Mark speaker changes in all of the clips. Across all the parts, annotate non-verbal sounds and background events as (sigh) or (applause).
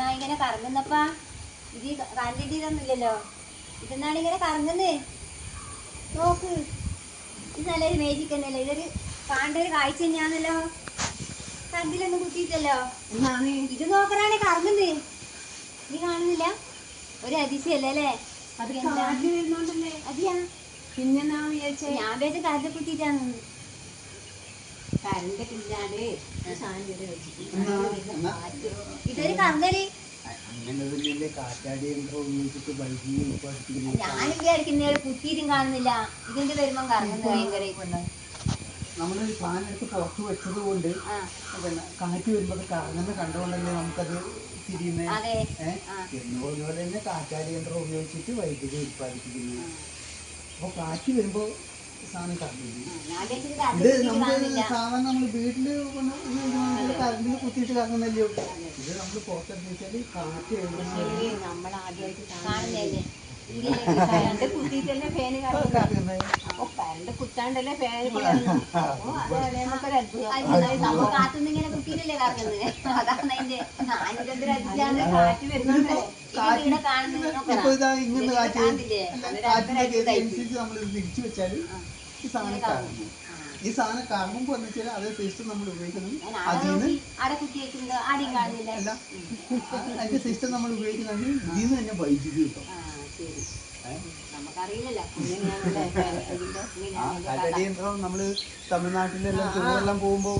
Speaker 1: ഇതെന്നാ ഇങ്ങനെ കറങ്ങുന്നപ്പാ? ഇത് കറണ്ടിന്റെ ഇതൊന്നുമില്ലല്ലോ. ഇതെന്നാണ് ഇങ്ങനെ കറങ്ങുന്നത് നോക്ക്. ഇത് നല്ലൊരു മേജിക് തന്നെയല്ലേ? ഇതൊരു കാണേണ്ട ഒരു കാഴ്ച തന്നെയാണല്ലോ. കണ്ടിലൊന്നും കുത്തിയിട്ടല്ലോ.
Speaker 2: എന്നാണ്?
Speaker 1: ഇത് നോക്കണാണ് കറങ്ങുന്നത് നീ കാണുന്നില്ല. ഒരു അതിശയല്ലേ അല്ലേ? അതിയാ.
Speaker 2: പിന്നെ ഞാൻ വിചാരിച്ചേ?
Speaker 1: ഞാൻ വിചാരിച്ച കറണ്ട് കുത്തിയിട്ടാണ്.
Speaker 2: കരണ്ട് ഇല്ലാണ്ട് ഈ സാധനം ഇവിടെ വെച്ചിട്ട്
Speaker 3: എന്നാ, എന്നാ.
Speaker 1: ഇതൊരു കറങ്ങൽ
Speaker 3: അങ്ങനെ കാറ്റാടി യന്ത്രം ഉപയോഗിച്ചിട്ട് വൈദ്യുതി
Speaker 1: ഞാൻ വിചാരിക്കുന്ന കുത്തിയിട്ടും കാണുന്നില്ല. ഇതിന്റെ വരുമ്പം കറങ്ങുന്നത് ഭയങ്കര
Speaker 3: നമ്മൾ ഫാൻ എടുത്ത് പുറത്ത് വെച്ചത് കൊണ്ട് പിന്നെ കാറ്റ് വരുമ്പോൾ കറങ്ങുന്ന കണ്ടുകൊണ്ടല്ലേ നമുക്കത് തിരിയുന്നത് തന്നെ കാറ്റാടി യന്ത്രം ഉപയോഗിച്ചിട്ട് വൈദ്യുതി ഉത്പാദിപ്പിക്കുന്നു അപ്പോൾ കാറ്റ് വരുമ്പോൾ ഇത് നമുക്ക് സാധാരണ നമ്മൾ വീട്ടിൽ കറണ്ടിൽ കുത്തിയിട്ട് കറങ്ങുന്നല്ലേ ഇത് നമ്മൾ പുറത്തെടുത്ത് വെച്ചാൽ കാറ്റ്
Speaker 2: കുത്താണ്ടല്ലേ ഫാന്
Speaker 1: കുത്തിയിട്ടല്ലേ കറങ്ങുന്നത്? അതാണ് അതിന്റെ അതിശയാണ്
Speaker 2: കാറ്റ് വരുന്നുണ്ട്
Speaker 3: ഇപ്പൊ ഇതാ ഇങ്ങനെ കാറ്റ് കാറ്റിന്റെ അനുസരിച്ച് നമ്മൾ തിരിച്ചു വെച്ചാൽ ഈ സാധനം കറങ്ങും ഈ സാധനം കറങ്ങുമ്പോൾ എന്ന് വെച്ചാൽ അതേ സിസ്റ്റം നമ്മൾ ഉപയോഗിക്കുന്നത് അതിൽ നിന്ന് അല്ല അതിന്റെ സിസ്റ്റം നമ്മൾ ഉപയോഗിക്കുന്നത് ഇതിൽ നിന്ന് തന്നെ വൈദ്യുതി കിട്ടും.
Speaker 1: ആ ശരി.
Speaker 3: ഏ?
Speaker 1: നമുക്കറിയില്ലല്ലോ
Speaker 2: ഇങ്ങനെയാണല്ലേ ഫാൻ ഇതിന്റെ
Speaker 3: ആ
Speaker 1: ഇങ്ങനെയാണ്
Speaker 3: കാറ്റാടി യന്ത്രം നമ്മൾ തമിഴ്നാട്ടിലെല്ലാം ടൂറെല്ലാം പോകുമ്പോൾ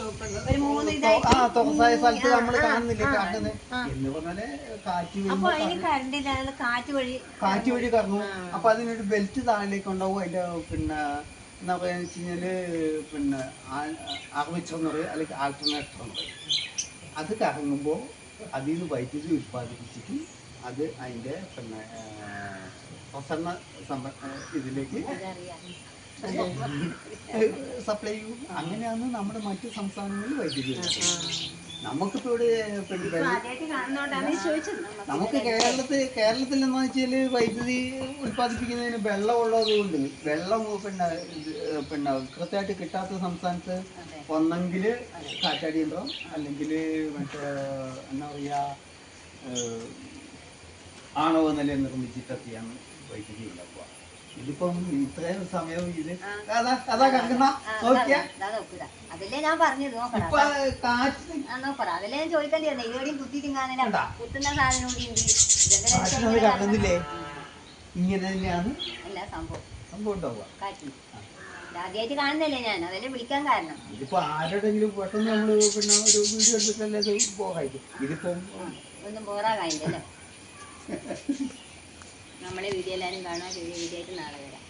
Speaker 1: ഒരു മൂന്ന് ഇതായി
Speaker 3: ആ തുറസായ സ്ഥലത്ത് നമ്മൾ കാണുന്നില്ല കാട്ടുന്നത് എന്ന് പറഞ്ഞാൽ കാറ്റ്
Speaker 1: അപ്പൊ
Speaker 3: അതിന്
Speaker 1: അതിന് കറണ്ടില്ല കാറ്റ് വഴി
Speaker 3: കാറ്റ് വഴി കറങ്ങും. അപ്പൊ അതിനൊരു ബെൽറ്റ് താഴേക്ക് ഉണ്ടാവും. അതിന്റെ പിന്നെ എന്താ പറയാന്ന് വെച്ച് കഴിഞ്ഞാൽ പിന്നെ എന്ന് പറയും അല്ലെങ്കിൽ ആൾട്ടർനേറ്റർ എന്ന് പറയും. അത് കറങ്ങുമ്പോൾ അതിൽ നിന്ന് വൈദ്യുതി ഉത്പാദിപ്പിച്ചിട്ട് അത് അതിന്റെ പിന്നെ പ്രസരണ ഇതിലേക്ക് സപ്ലൈ ചെയ്യും അങ്ങനെയാണ് നമ്മുടെ മറ്റു സംസ്ഥാനങ്ങളിൽ വൈദ്യുതി. നമുക്കിപ്പോ ഇവിടെ നമുക്ക് കേരളത്തിൽ കേരളത്തിൽ എന്ന് വെച്ചാൽ വൈദ്യുതി ഉത്പാദിപ്പിക്കുന്നതിന് വെള്ളം ഉള്ളത് കൊണ്ട് വെള്ളം പിന്നെ പിന്നെ കൃത്യമായിട്ട് കിട്ടാത്ത സംസ്ഥാനത്ത് ഒന്നെങ്കിൽ കാറ്റാടി യന്ത്രം അല്ലെങ്കിൽ മറ്റേ എന്താ പറയുക ആണവ നിലയം നിർമ്മിച്ചിട്ടൊക്കെയാണ് വൈദ്യുതി ഉണ്ടാക്കുക. ഇതിപ്പം ഇത്രയും സമയം ഇത് അതാ അതാ കറങ്ങുന്ന. നോക്കിയാ?
Speaker 1: അതാ നോക്കുക. അതല്ലേ ഞാൻ പറഞ്ഞത് നോക്കടാ അതല്ലേ ഞാൻ ചോദിക്കേണ്ടി വന്നേ? ഇതോടെയും കുത്തിയിട്ടും കാണുന്നില്ല കുത്തുന്ന സാധനം കൂടി ഉണ്ട്. ഇതെന്താ
Speaker 3: ഇങ്ങനെ തന്നെയാണ്
Speaker 1: എല്ലാ സംഭവം.
Speaker 3: സംഭവം ഉണ്ടാവുക.
Speaker 1: കാറ്റി. ആദ്യമായിട്ട് കാണുന്നല്ലേ ഞാൻ? അതല്ലേ വിളിക്കാൻ കാരണം.
Speaker 3: ഇതിപ്പോ ആരോടെങ്കിലും പെട്ടെന്ന് നമ്മൾ പിന്നെ ഒരു വീഡിയോ എടുത്തിട്ടല്ലേ ഇത് ഇതിപ്പം
Speaker 1: ഒന്നും ബോറാകായില്ലല്ലോ (laughs) നമ്മളെ വീഡിയോ എല്ലാവരും കാണുക ചെറിയ വീഡിയോ ആയിട്ട് നാളെ വരാം.